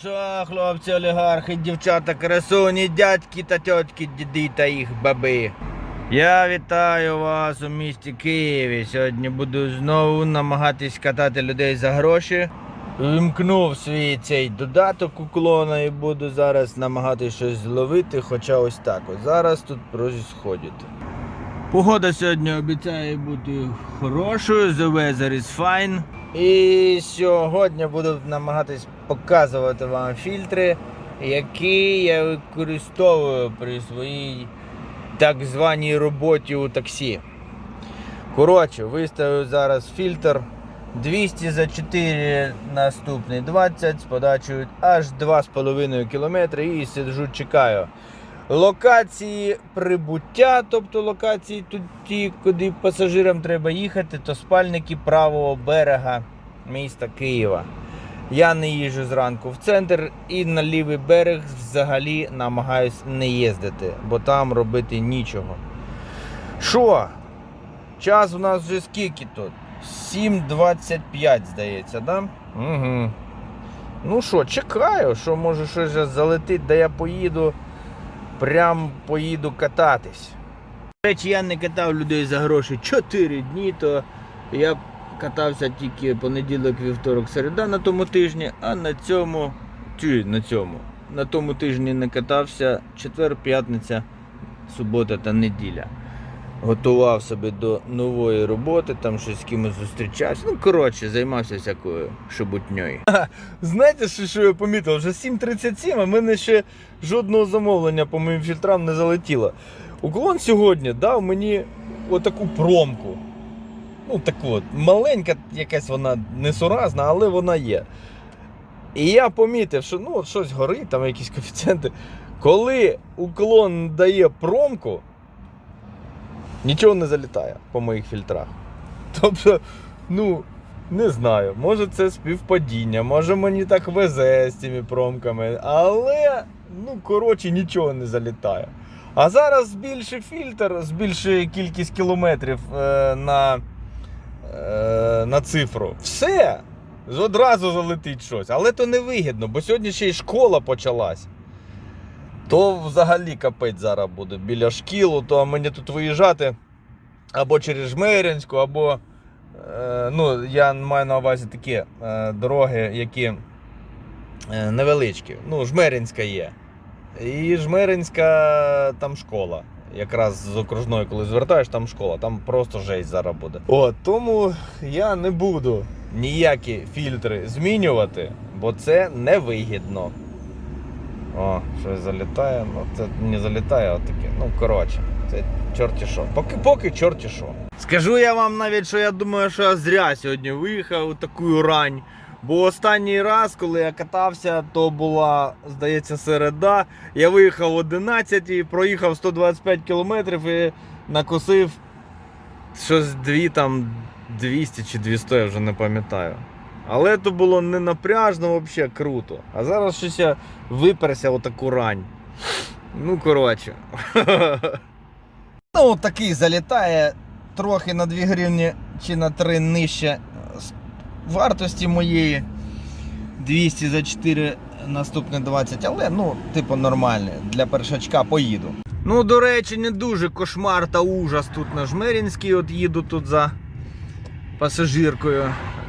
Що, хлопці, олігархи, дівчата, красуні, дядьки та тьотки, діди та їх баби. Я вітаю вас у місті Києві. Сьогодні буду знову намагатись катати людей за гроші. Вимкнув свій цей додаток уклона і буду зараз намагатись щось зловити, хоча ось так. Ось зараз тут розісходять. Погода сьогодні обіцяє бути хорошою, the weather is fine. І сьогодні буду намагатись показувати вам фільтри, які я використовую при своїй так званій роботі у таксі. Коротше, виставив зараз фільтр 200 за 4 наступний 20 з подачею аж 2,5 км і сиджу, чекаю. Локації прибуття, тобто локації тут ті, куди пасажирам треба їхати, то спальники правого берега міста Києва. Я не їжджу зранку в центр і на лівий берег взагалі намагаюсь не їздити, бо там робити нічого. Що? Час у нас вже скільки тут? 7.25, здається, да? Угу. Ну що, чекаю, що може щось залетить, де я поїду. Прям поїду кататись. До речі, я не катав людей за гроші 4 дні, то я катався тільки понеділок, вівторок, середа на тому тижні, а на цьому. Чи на цьому. На тому тижні не катався четвер, п'ятниця, субота та неділя. Готував себе до нової роботи, там щось з кимось зустрічався. Ну, коротше, займався всякою шебутньою. Знаєте, що, що я помітив? Вже 7.37, а в мене ще жодного замовлення по моїм фільтрам не залетіло. Уклон сьогодні дав мені отаку промку. Ну, таку от, маленька, якась вона несуразна, але вона є. І я помітив, що ну, от щось горить, там якісь коефіцієнти. Коли уклон дає промку, нічого не залітає по моїх фільтрах. Тобто, ну, не знаю, може це співпадіння, може мені так везе з цими промками, але, ну, коротше, нічого не залітає. А зараз збільшив фільтр, збільшує кількість кілометрів е, на, е, на цифру. Все! Одразу залетить щось. Але то не вигідно, бо сьогодні ще й школа почалась. То взагалі капець зараз буде біля шкілу, то мені тут виїжджати або через Жмеринську, або. Е, ну, я маю на увазі такі е, дороги, які е, невеличкі. Ну, Жмеринська є. І Жмеринська там школа. Якраз з окружної, коли звертаєш, там школа, там просто жесть зараз буде. От, тому я не буду ніякі фільтри змінювати, бо це невигідно. О, щось залітає, ну це не залітає, а таке. Ну, коротше, це чорті що. Поки поки чорті що. Скажу я вам навіть, що я думаю, що я зря сьогодні виїхав у таку рань. Бо останній раз, коли я катався, то була, здається, середа. Я виїхав о 11 і проїхав 125 кілометрів і накосив щось дві там 200 чи 200, я вже не пам'ятаю. Але то було не напряжно, взагалі круто. А зараз щось я виперся у таку рань. Ну, коротше. Ну, такий залітає трохи на 2 гривні чи на 3 нижче вартості моєї. 200 за 4 наступне 20, але ну, типу нормальне. Для першачка поїду. Ну, до речі, не дуже кошмар та ужас тут на Жмерінській. От їду тут за пасажиркою.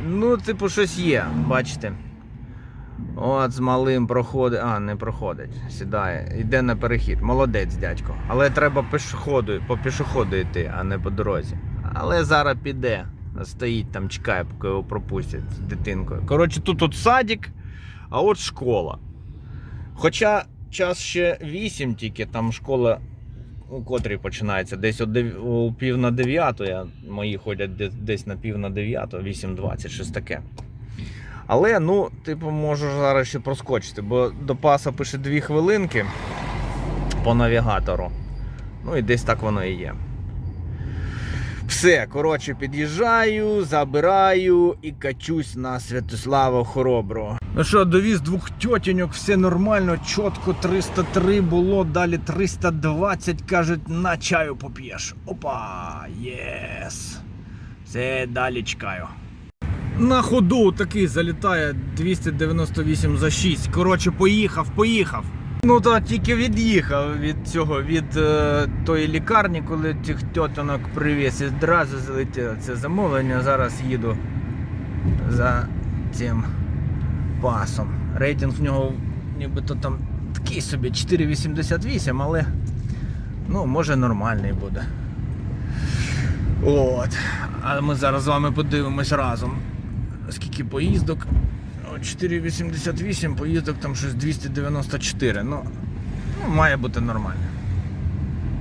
Ну, типу, щось є, бачите. От з малим проходить. А, не проходить. Сідає. Йде на перехід. Молодець, дядько. Але треба пішоходу, по пішоходу йти, а не по дорозі. Але зараз піде. Стоїть там, чекає, поки його пропустять з дитинкою. Коротше, тут от садик, а от школа. Хоча час ще 8 тільки, там школа у котрій починається. Десь о, пів на дев'яту. Мої ходять десь на пів на дев'яту, 8.20, щось таке. Але, ну, типу, можу зараз ще проскочити, бо до паса пише 2 хвилинки по навігатору. Ну і десь так воно і є. Все, коротше, під'їжджаю, забираю і качусь на Святослава Хороброго. Ну що, довіз двох тьотіньок, все нормально, чітко 303 було, далі 320, кажуть, на чаю поп'єш. Опа, єс. Все, далі чекаю. На ходу такий залітає 298 за 6. Коротше, поїхав, поїхав. Ну та тільки від'їхав від цього, від е, тої лікарні, коли тих тьотанок привіз і одразу залетіло це замовлення. Зараз їду за цим пасом. Рейтинг в нього нібито там такий собі 4,88, але ну, може нормальний буде. От. А ми зараз з вами подивимось разом. Скільки поїздок? О, 4,88, поїздок там щось 294. Ну, ну, має бути нормально.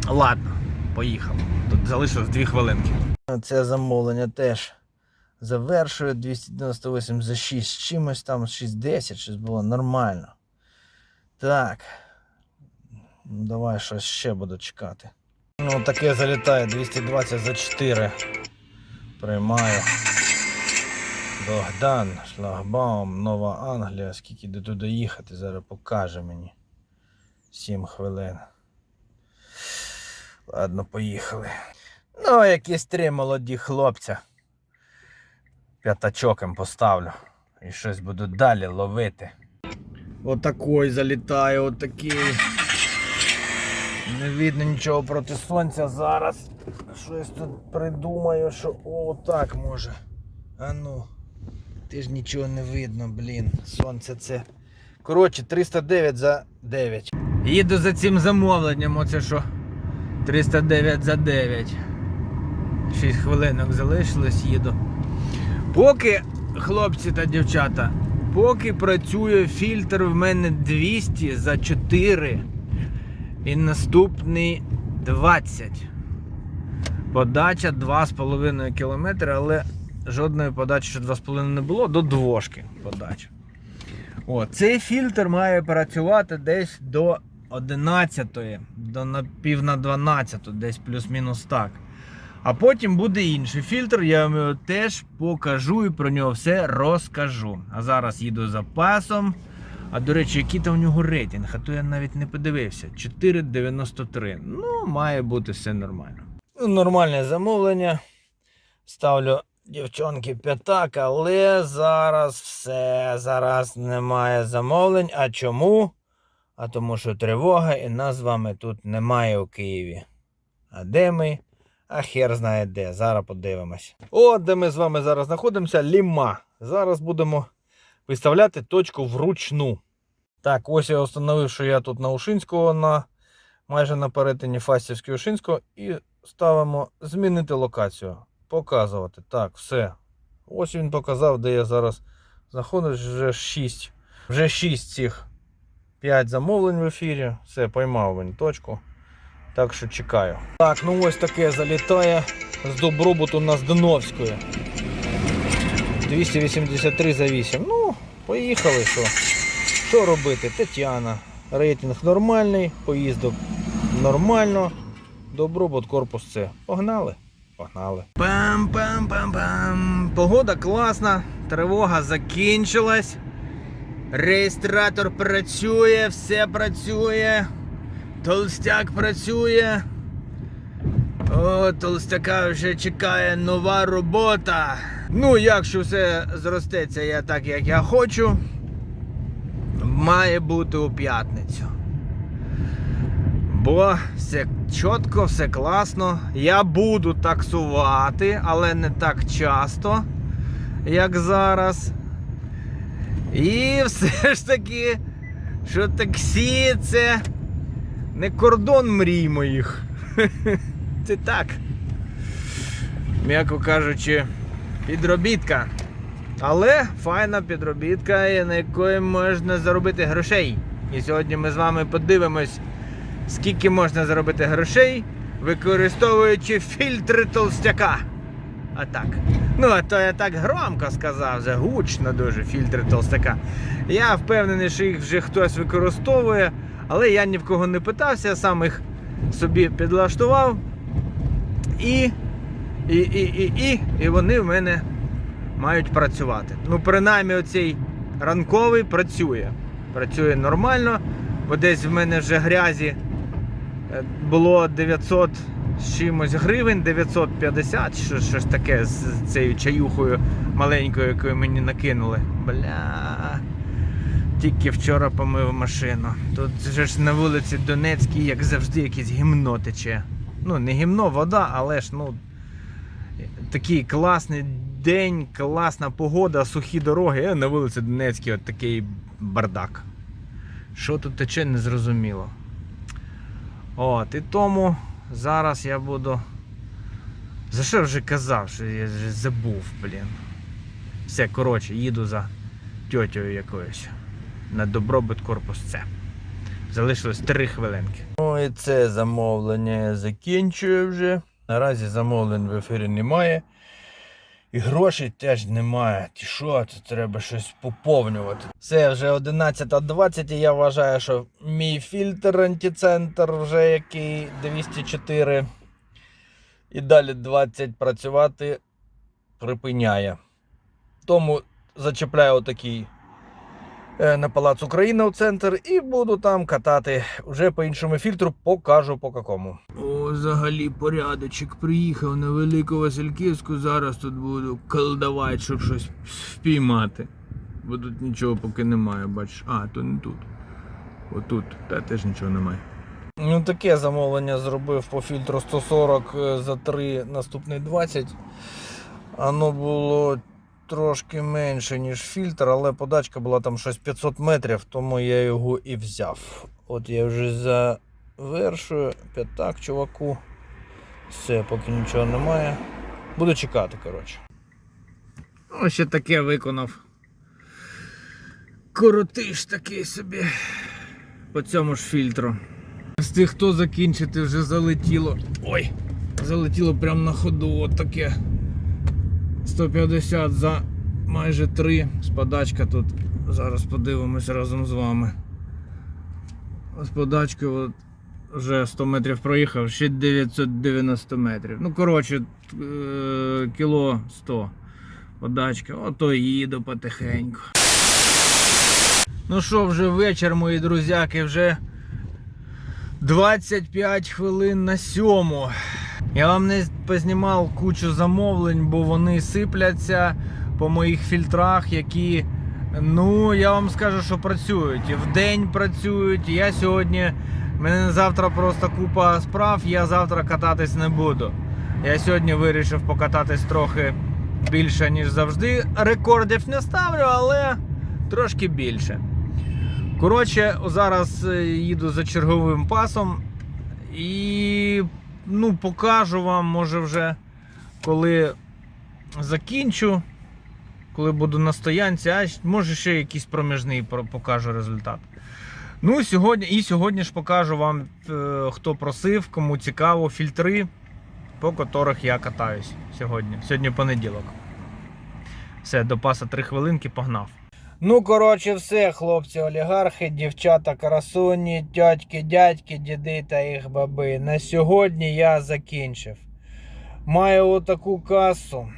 Ладно, поїхав. Тут залишилось 2 хвилинки. Це замовлення теж завершує 298 за 6 з чимось там 6,10, щось було нормально. Так. Ну, Давай щось ще буду чекати. Ну, таке залітає 220 за 4. Приймаю. Богдан, шлагбаум, Нова Англія. Скільки до туди їхати, зараз покаже мені. 7 хвилин. Ладно, поїхали. Ну, якісь три молоді хлопця. П'ятачок їм поставлю. І щось буду далі ловити. Отакой залітає, отакий. Не видно нічого проти сонця зараз. Щось тут придумаю, що о, так може. А ну. Ти ж нічого не видно, блін. Сонце це. Коротше, 309 за 9. Їду за цим замовленням, оце що. 309 за 9. 6 хвилинок залишилось, їду. Поки, хлопці та дівчата, поки працює фільтр в мене 200 за 4 і наступний 20. Подача 2,5 км, але жодної подачі, що 2,5 не було, до двошки подача. О, цей фільтр має працювати десь до 11, до пів на 12, десь плюс-мінус так. А потім буде інший фільтр, я вам теж покажу і про нього все розкажу. А зараз їду за пасом. А до речі, який там у нього рейтинг, а то я навіть не подивився. 4,93. Ну, має бути все нормально. Нормальне замовлення. Ставлю дівчонки п'ятак, але зараз все. Зараз немає замовлень. А чому? А тому що тривога і нас з вами тут немає у Києві. А де ми? А хер знає де. Зараз подивимось. От де ми з вами зараз знаходимося. Ліма. Зараз будемо виставляти точку вручну. Так, ось я встановив, що я тут на Ушинського, на майже на перетині Фастівського Ушинського. І ставимо змінити локацію. Показувати. Так, все. Ось він показав, де я зараз знаходжусь. Вже 6. Вже 6 цих 5 замовлень в ефірі. Все, поймав він точку. Так що чекаю. Так, ну ось таке залітає з добробуту на Здановської. 283 за 8. Ну, поїхали, що. Що робити? Тетяна. Рейтинг нормальний, поїздок нормально. Добробут корпус С. Погнали? Погнали. Пам-пам-пам-пам. Погода класна, тривога закінчилась. Реєстратор працює, все працює. Толстяк працює. О, толстяка вже чекає нова робота. Ну, якщо все зростеться я так, як я хочу, має бути у п'ятницю. Бо все чітко, все класно. Я буду таксувати, але не так часто, як зараз. І все ж таки, що таксі це не кордон мрій моїх. Це так. М'яко кажучи, підробітка. Але файна підробітка, на якої можна заробити грошей. І сьогодні ми з вами подивимось, скільки можна заробити грошей, використовуючи фільтри толстяка. А так. Ну, а то я так громко сказав, вже гучно дуже фільтри толстяка. Я впевнений, що їх вже хтось використовує, але я ні в кого не питався, сам їх собі підлаштував. І, і, і, і, і, і вони в мене мають працювати. Ну, принаймні, оцей ранковий працює. Працює нормально, бо десь в мене вже грязі було 900 з чимось гривень 950, що, щось таке з цією чаюхою маленькою, якою мені накинули. Бля. Тільки вчора помив машину. Тут же ж на вулиці Донецькій, як завжди, якесь гімно тече. Ну, не гімно, вода, але ж ну. Такий класний день, класна погода, сухі дороги, а на вулиці Донецькій от такий бардак. Що тут тече, не зрозуміло. От, і тому зараз я буду. За що вже казав, що я вже забув, блін. Все, коротше, їду за тьотєю якоюсь на добробут корпус С. Залишилось 3 хвилинки. Ну і це замовлення я закінчую вже. Наразі замовлень в ефірі немає. І грошей теж немає. Ті що, це треба щось поповнювати. Все, вже 11.20 і я вважаю, що мій фільтр антицентр вже який 204. І далі 20 працювати припиняє. Тому зачепляю отакий на Палац Україна в центр і буду там катати вже по іншому фільтру, покажу по какому. О, взагалі порядочок приїхав на Велику Васильківську. Зараз тут буду колдавати, щоб щось впіймати. Бо тут нічого поки немає, бачиш. А, то не тут. Отут, та теж нічого немає. Ну, таке замовлення зробив по фільтру 140 е, за 3, наступний 20. Воно було трошки менше, ніж фільтр, але подачка була там щось 500 метрів, тому я його і взяв. От я вже завершую. П'ятак, чуваку. Все, поки нічого немає. Буду чекати, коротше. Ось таке виконав. Коротиш такий собі по цьому ж фільтру. З тих, хто закінчити, вже залетіло. Ой! Залетіло прямо на ходу, от таке. 150 за майже 3. Спадачка тут. Зараз подивимось разом з вами. З подачкою от вже 100 метрів проїхав, ще 990 метрів. Ну, коротше, е, кіло 100 подачка. Ото їду потихеньку. Ну що, вже вечір, мої друзяки, вже 25 хвилин на сьому. Я вам не познімав кучу замовлень, бо вони сипляться по моїх фільтрах, які, ну, я вам скажу, що працюють. І вдень працюють. Я сьогодні, в мене завтра просто купа справ, я завтра кататись не буду. Я сьогодні вирішив покататись трохи більше, ніж завжди. Рекордів не ставлю, але трошки більше. Коротше, зараз е, їду за черговим пасом і ну, покажу вам, може вже коли закінчу, коли буду на стоянці, а може ще якийсь проміжний покажу результат. Ну, сьогодні, і сьогодні ж покажу вам, е, хто просив, кому цікаво, фільтри, по котрих я катаюсь сьогодні. Сьогодні понеділок. Все, до паса 3 хвилинки, погнав. Ну, коротше, все, хлопці, олігархи, дівчата, красуні, тьотьки, дядьки, діди та їх баби. На сьогодні я закінчив. Маю отаку касу.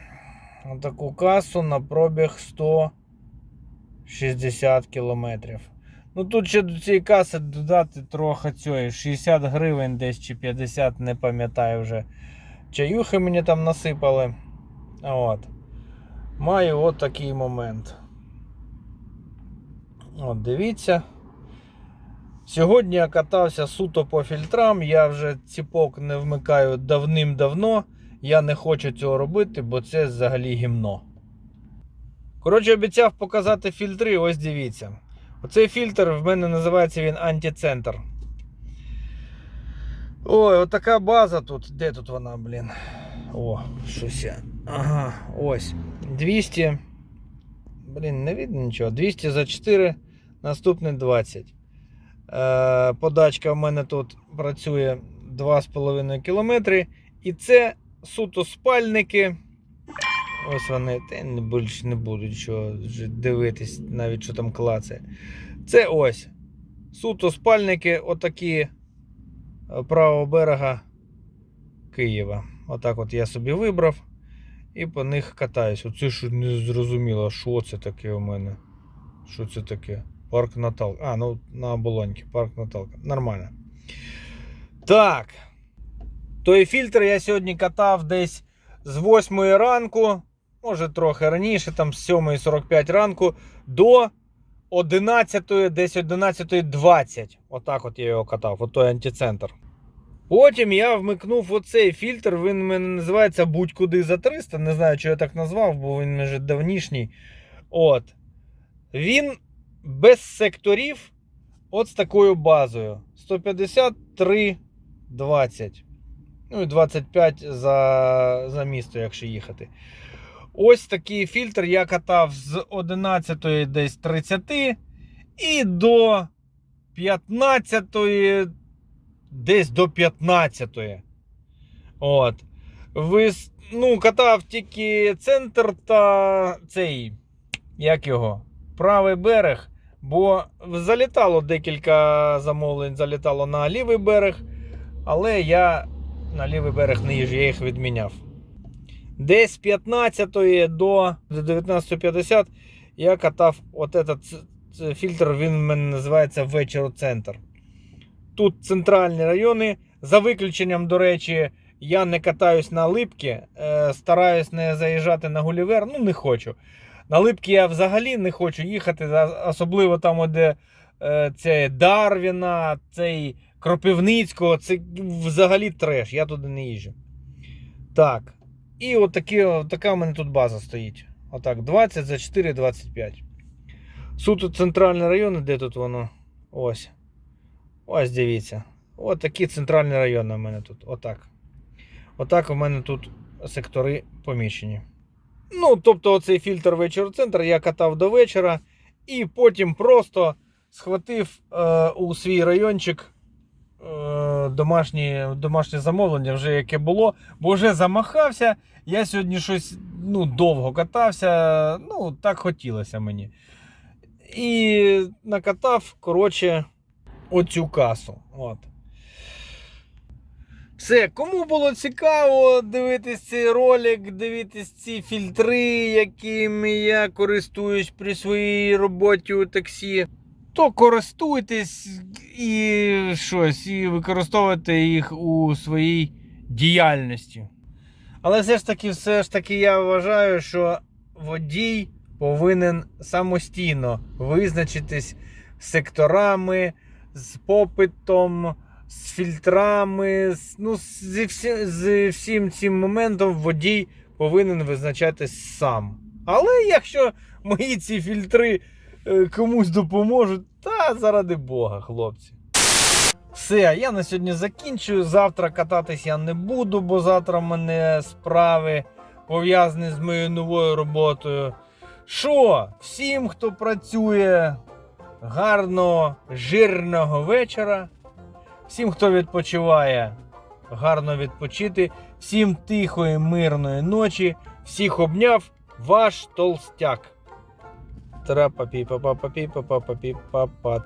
Отаку касу на пробіг 160 кілометрів. Ну тут ще до цієї каси додати трохи цієї 60 гривень десь чи 50, не пам'ятаю вже. Чаюхи мені там насипали. От. Маю от такий момент. От, дивіться. Сьогодні я катався суто по фільтрам. Я вже ціпок не вмикаю давним-давно. Я не хочу цього робити, бо це взагалі гімно. Коротше, обіцяв показати фільтри, ось дивіться. Оцей фільтр в мене називається він антицентр. Ой, отака база тут. Де тут вона, блін? О, щось я. Ага, ось. 200. Блін, не видно нічого. 200 за 4, наступний 20. Е, подачка в мене тут працює 2,5 км. І це суто спальники. Ось вони. Більше не буду нічого вже дивитись, навіть що там клацає. Це ось. Суто спальники, отакі е, правого берега Києва. Отак от я собі вибрав і по них катаюсь. Оце ж не зрозуміло, що це таке у мене. Що це таке? Парк Наталка. А, ну на оболоньки. Парк Наталка. Нормально. Так. Той фільтр я сьогодні катав десь з 8 ранку, може трохи раніше, там з 7.45 ранку до 11, десь 11.20. Отак от я його катав, от той антицентр. Потім я вмикнув оцей фільтр, він мене називається будь-куди за 300. Не знаю, чого я так назвав, бо він вже давнішній. От. Він без секторів, от з такою базою. 153 20. Ну і 25 за, за місто, якщо їхати. Ось такий фільтр я катав з 11 десь 30 і до 15 десь до 15. От. Ви, ну, катав тільки центр та цей, як його, правий берег. Бо залітало декілька замовлень, залітало на лівий берег, але я на лівий берег не їжджу, я їх відміняв. Десь з 15 до 19.50 я катав от этот фільтр, він в мене називається вечір-центр. Тут центральні райони. За виключенням, до речі, я не катаюсь на липки, е, стараюсь не заїжджати на Гулівер, ну не хочу. На липки я взагалі не хочу їхати, особливо там, де е, це Дарвіна, цей Кропивницького, це взагалі треш, я туди не їжджу. Так. І от такі, така в мене тут база стоїть. Отак, 20 за 4, 25. Суто центральні райони, де тут воно? Ось. Ось дивіться. От такі центральні райони у мене тут. Отак. Отак у мене тут сектори поміщені. Ну, тобто, оцей фільтр вечір-центр я катав до вечора і потім просто схватив е, у свій райончик е, домашнє, домашнє замовлення, вже яке було, бо вже замахався. Я сьогодні щось ну, довго катався, ну, так хотілося мені. І накатав, коротше, оцю касу. От. Все, кому було цікаво дивитись цей ролик, дивитись ці фільтри, якими я користуюсь при своїй роботі у таксі, то користуйтесь і щось, і використовуйте їх у своїй діяльності. Але все ж таки, все ж таки, я вважаю, що водій повинен самостійно визначитись секторами, з попитом, з фільтрами. з- Ну, зі всі, з всім цим моментом водій повинен визначатись сам. Але якщо мої ці фільтри е, комусь допоможуть, та заради Бога, хлопці. Все, я на сьогодні закінчую. Завтра кататись я не буду, бо завтра в мене справи пов'язані з моєю новою роботою. Що, всім, хто працює, гарного, жирного вечора. Всім, хто відпочиває, гарно відпочити. Всім тихої, мирної ночі. Всіх обняв ваш толстяк. Трапа-пі-па-па-пі-па-па-пі-па-па.